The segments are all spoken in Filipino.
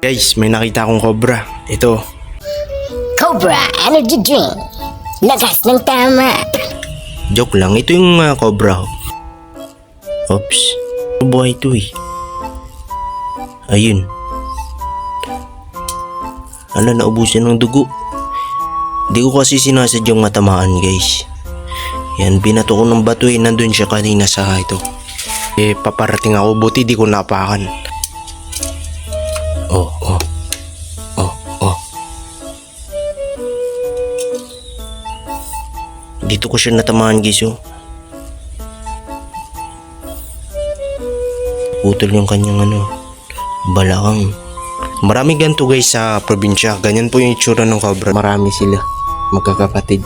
Guys, may nakita akong cobra. Ito. Cobra Energy Drink. Lakas ng tama. Joke lang. Ito yung uh, cobra. Oops. Buhay ito eh. Ayun. Ala, naubusan ng dugo. Di ko kasi sinasadyang matamaan guys. Yan, binato ko ng bato eh. Nandun siya kanina sa ito. Eh, paparating ako. Buti di ko napakan. Oh, oh. Oh, oh. Dito ko siya natamaan guys oh. Putol yung kanyang ano, balakang. Marami ganito guys sa probinsya. Ganyan po yung itsura ng cobra. Marami sila. Magkakapatid.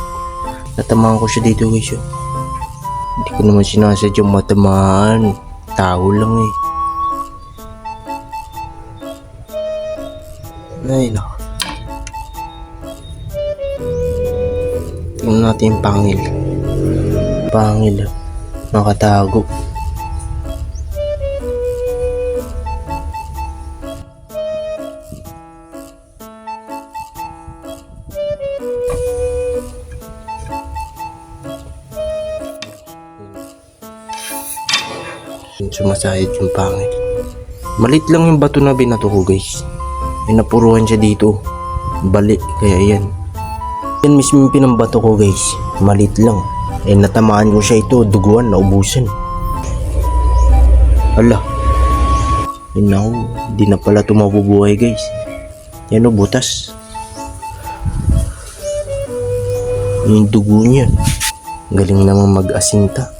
Natamaan ko siya dito guys oh. Hindi ko naman sinasadyang matamaan. Tao lang eh. Ay, nako. Tingnan natin yung pangil. Pangil. ah. Nakatago. Sumasayad yung pangil. Malit lang yung bato na binato ko guys. May siya dito. Balik. Kaya yan. Yan mismo yung pinambato ko guys. Malit lang. Eh natamaan ko siya ito. Duguan. Naubusan. Ala. Yun na Di na pala ito mabubuhay guys. Yan o butas. Yung dugo niya. Galing naman mag-asinta.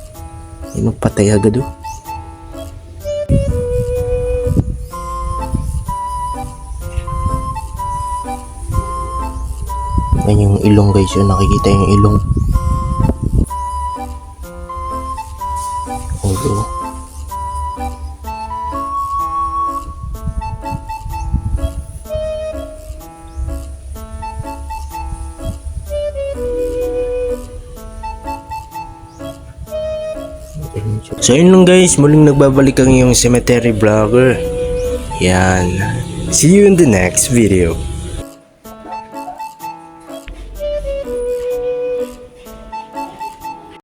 Yan o patay agad o. Yan yung ilong guys, yung nakikita yung ilong. Ulo. So yun lang guys, muling nagbabalik ang iyong cemetery vlogger. Yan. See you in the next video.